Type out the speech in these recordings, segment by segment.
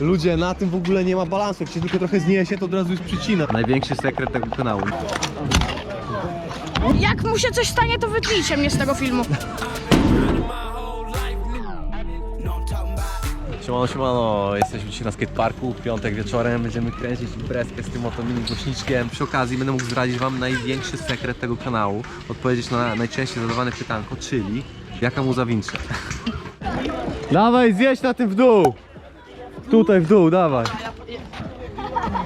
Ludzie, na tym w ogóle nie ma balansu. Jak się tylko trochę zniesie, to od razu jest przycina. Największy sekret tego kanału. Jak mu się coś stanie, to wytnijcie mnie z tego filmu. Siemano, siemano, jesteśmy dzisiaj na skateparku, piątek wieczorem, będziemy kręcić imprezkę z tym oto mini głośniczkiem. Przy okazji będę mógł zdradzić wam największy sekret tego kanału, odpowiedzieć na najczęściej zadawane pytanko, czyli jaka mu zawincze. Dawaj, zjeść na tym w dół! Tutaj w dół, dawaj.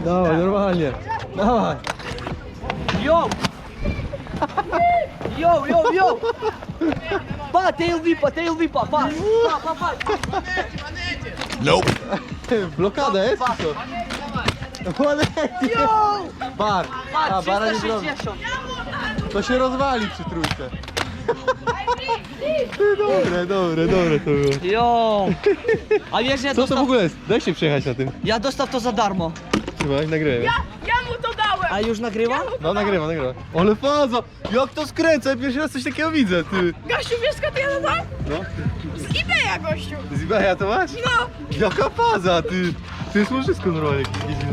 Dawaj, normalnie. Dawaj. Yo! Yo, yo, yo! Pá, tem o VIPA, tem o VIPA, pá! Pá, pá, pá! Blokada jest? czy co? Manety! Bar! A, bara nie zrobi. 360! To się rozwali przy trójce. Ty, Dobre, dobre, dobre to było. Yo! A wiesz, ja Co to w dostaw, ogóle jest? Daj się przejechać na tym. ja dostaw to za darmo. Trzymaj, nagrywaj. Ja mu to dałem! A już nagrywa? No nagrywa, nagrywa. Ale faza! Jak to skręca? Ja Pierwszy raz coś takiego widzę, ty. Gościu, wiesz skąd ja to dam? No. Z eBaya, gościu! Z eBaya to masz? No! Jaka faza, ty. To jest wszystko normalnie. jak jeździmy.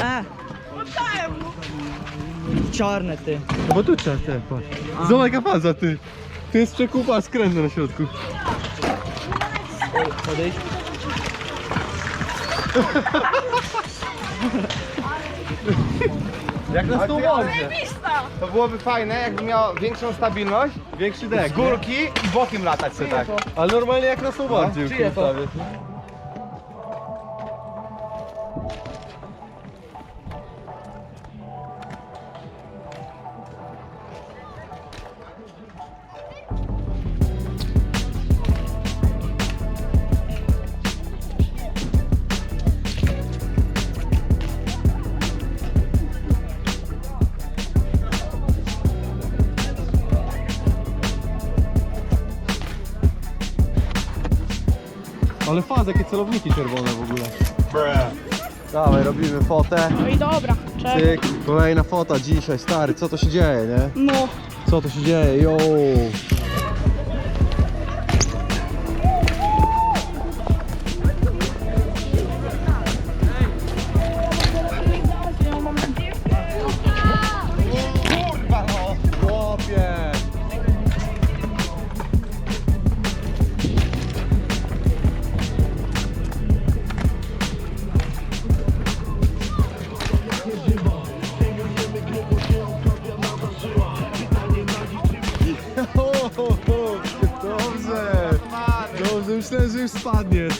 E, Oddałem mu! czarne ty. No bo tu trzeba, te, patrz. Zobacz jaka faza, ty. Tu jest przekupa skrętna na środku. Podejdź. Jak na snowboardzie. Pista! To byłoby fajne, jakby miał większą stabilność, Większy dek. z górki i bokiem latać sobie tak. Ale normalnie jak na snowboardzie. już czyje to? ustawię. Ale faza, jakie celowniki czerwone w ogóle. Dawaj, robimy fotę. No i dobra, czekaj. Cyk, kolejna fota dzisiaj, stary, co to się dzieje, nie? No. Co to się dzieje, yo! Myślę, że już spadniesz.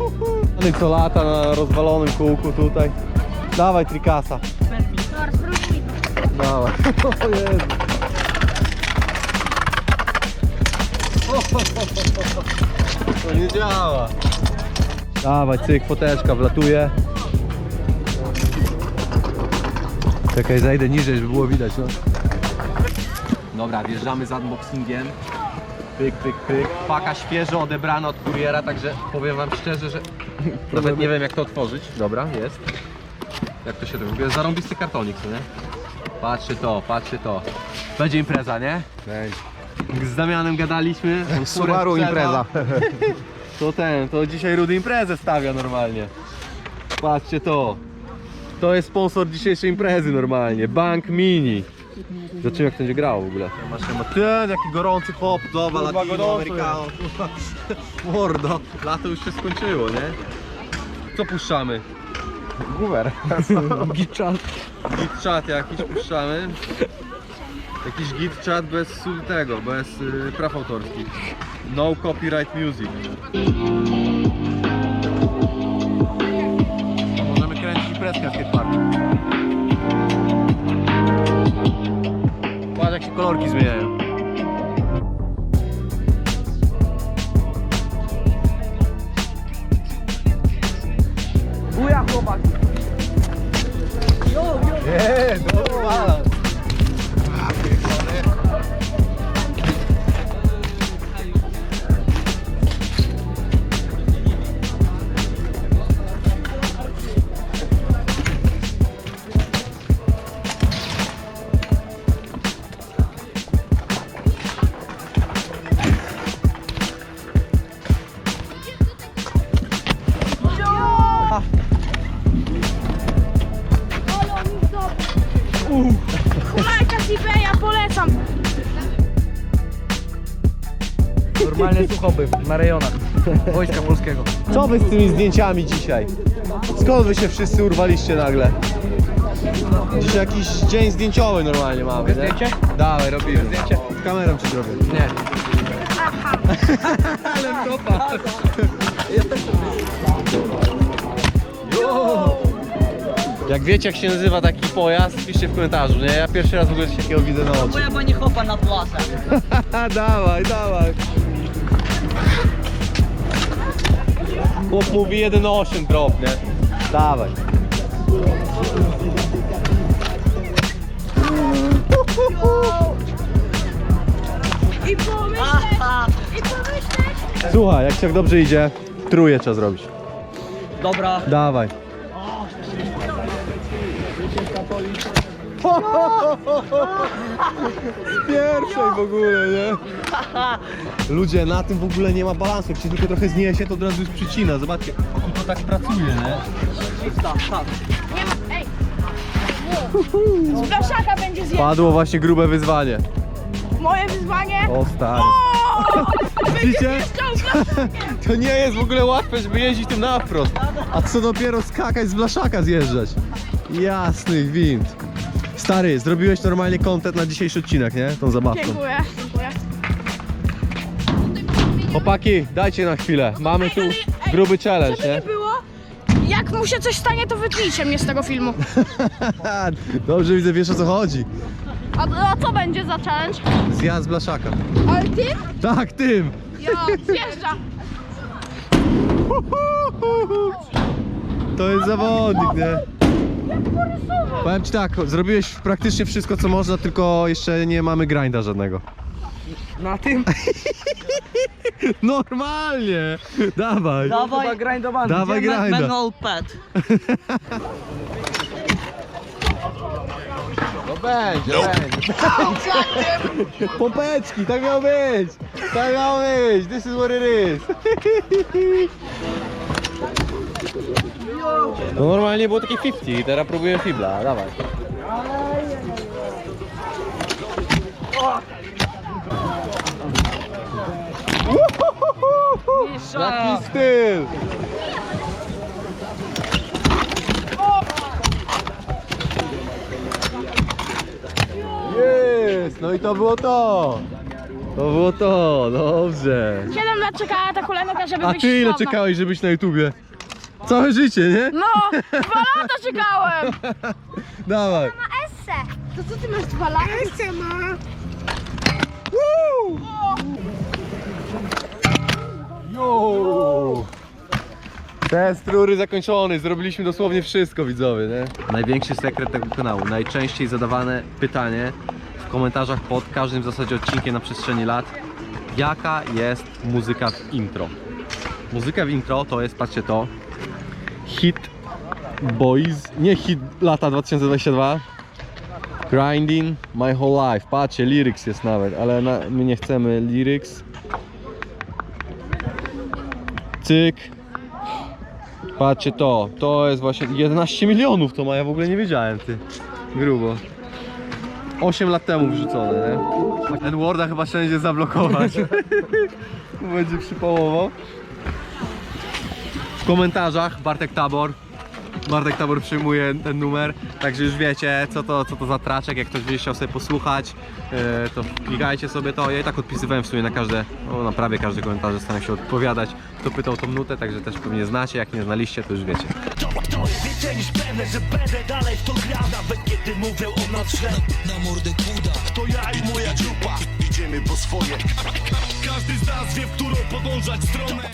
Ale co lata na rozwalonym kółku tutaj. Dawaj trikasa. Dawaj. O Jezu. To nie działa. Dawaj, cyk, foteczka wlatuje. Czekaj, zajdę niżej, żeby było widać, no. Dobra, wjeżdżamy z unboxingiem. Pyk, pyk, pyk. Paka świeżo odebrana od kuriera, także powiem wam szczerze, że nawet nie wiem jak to otworzyć. Dobra, jest. Jak to się robi? W ogóle zarąbisty kartonik, co nie? Patrzcie to, patrzcie to. Będzie impreza, nie? Z Damianem gadaliśmy. on Subaru impreza. To ten, to dzisiaj Rudy imprezę stawia normalnie. Patrzcie to. To jest sponsor dzisiejszej imprezy normalnie. Bank Mini. Zobaczymy jak to będzie grało w ogóle. Ten jaki gorący hop, dobra, Kurwa, latino, gorąco americano. kurwa. Mordo, lato już się skończyło, nie? Co puszczamy? Guwer. Git chat jakiś puszczamy. Jakiś git chat bez su- tego, bez y, praw autorskich. No copyright music. Kolorki zmieniają. Na rejonach Wojska Polskiego. Co wy z tymi zdjęciami dzisiaj? Skąd wy się wszyscy urwaliście nagle? Dzisiaj jakiś dzień zdjęciowy normalnie mamy, nie? Zdjęcie? Dawaj, robimy. Zdjęcie? Z kamerą ci zrobię. Nie. Ale topa. Jak wiecie jak się nazywa taki pojazd, piszcie w komentarzu, nie? Ja pierwszy raz w ogóle coś takiego widzę na oczy. Moja pani chopa na plasach. dawaj, dawaj. Chłop mówi 1.8 drop, nie? Dawaj. I pomyśleć, i pomyśleć. Słuchaj, jak się tak dobrze idzie, truje trzeba zrobić. Dobra. Dawaj. Pierwszej w ogóle, nie? Ludzie, na tym w ogóle nie ma balansu. Jak się tylko trochę zniesie, to od razu już przycina. Zobaczcie, to tak pracuje, nie? Nie ma, ej. Z blaszaka będzie zjeść. Padło właśnie grube wyzwanie. Moje wyzwanie. O stary. Widzicie? To nie jest w ogóle łatwe, żeby jeździć tym na wprost. A co dopiero skakać z blaszaka zjeżdżać. Jasnych wind. Stary, zrobiłeś normalnie content na dzisiejszy odcinek, nie? Tą zabawką. Dziękuję, dziękuję. Chłopaki, dajcie na chwilę. Mamy tu gruby challenge, Żeby nie? nie było, jak mu się coś stanie, to wytnijcie mnie z tego filmu. Dobrze widzę, wiesz o co chodzi. A, a co będzie za challenge? Zjazd z blaszaka. Ale ty? Tak, tym! Ja, zjeżdża. To jest zawodnik, nie? Powiem ci tak, zrobiłeś praktycznie wszystko co można, tylko jeszcze nie mamy grinda żadnego. Na tym? Normalnie! Dawaj! Dawaj. Chyba grindowany. Dawaj grinda. Manual pad. No będzie, będzie. Popeczki, tak miało być! Tak miało być! This is what it is! No normalnie było takie 50, teraz próbuję fibla, dawaj. Jaki styl! Jest! No i to było to! To było to, dobrze. 7 lat czekała ta hulajnoga, żeby A być ty ile sławna. czekałeś, żebyś na YouTubie? Całe życie, nie? No, dwa lata czekałem. Dawaj. Esse. To co ty masz dwa lata? Esse ma. Jo! Test rury zakończony, zrobiliśmy dosłownie wszystko widzowie, nie? Największy sekret tego kanału, najczęściej zadawane pytanie w komentarzach pod każdym w zasadzie odcinkiem na przestrzeni lat Jaka jest muzyka w intro? Muzyka w intro to jest, patrzcie to Hit Boys, nie hit lata 2022 Grinding My Whole Life, patrzcie, lyrics jest nawet, ale na, my nie chcemy lyrics Cyk. Patrzcie to, to jest właśnie 11 milionów to ma, ja w ogóle nie wiedziałem ty. Grubo. 8 lat temu wrzucone, nie? Ten Worda chyba wszędzie zablokować. Będzie przypałowo. W komentarzach Bartek Tabor. Bartek Tabor przyjmuje ten numer, także już wiecie co to, co to za traczek, jak ktoś będzie chciał sobie posłuchać, e, to klikajcie sobie to. Ja i tak odpisywałem w sumie na każde, no na prawie każdy komentarz staram się odpowiadać. Kto pytał tą nutę, także też pewnie znacie, jak nie znaliście to już wiecie. To, to więcej niż pewne, że będę dalej w to grał Nawet kiedy mówią o nas źle Na mordę kuda To ja i moja grupa Idziemy po swoje Każdy z nas wie, w którą podążać stronę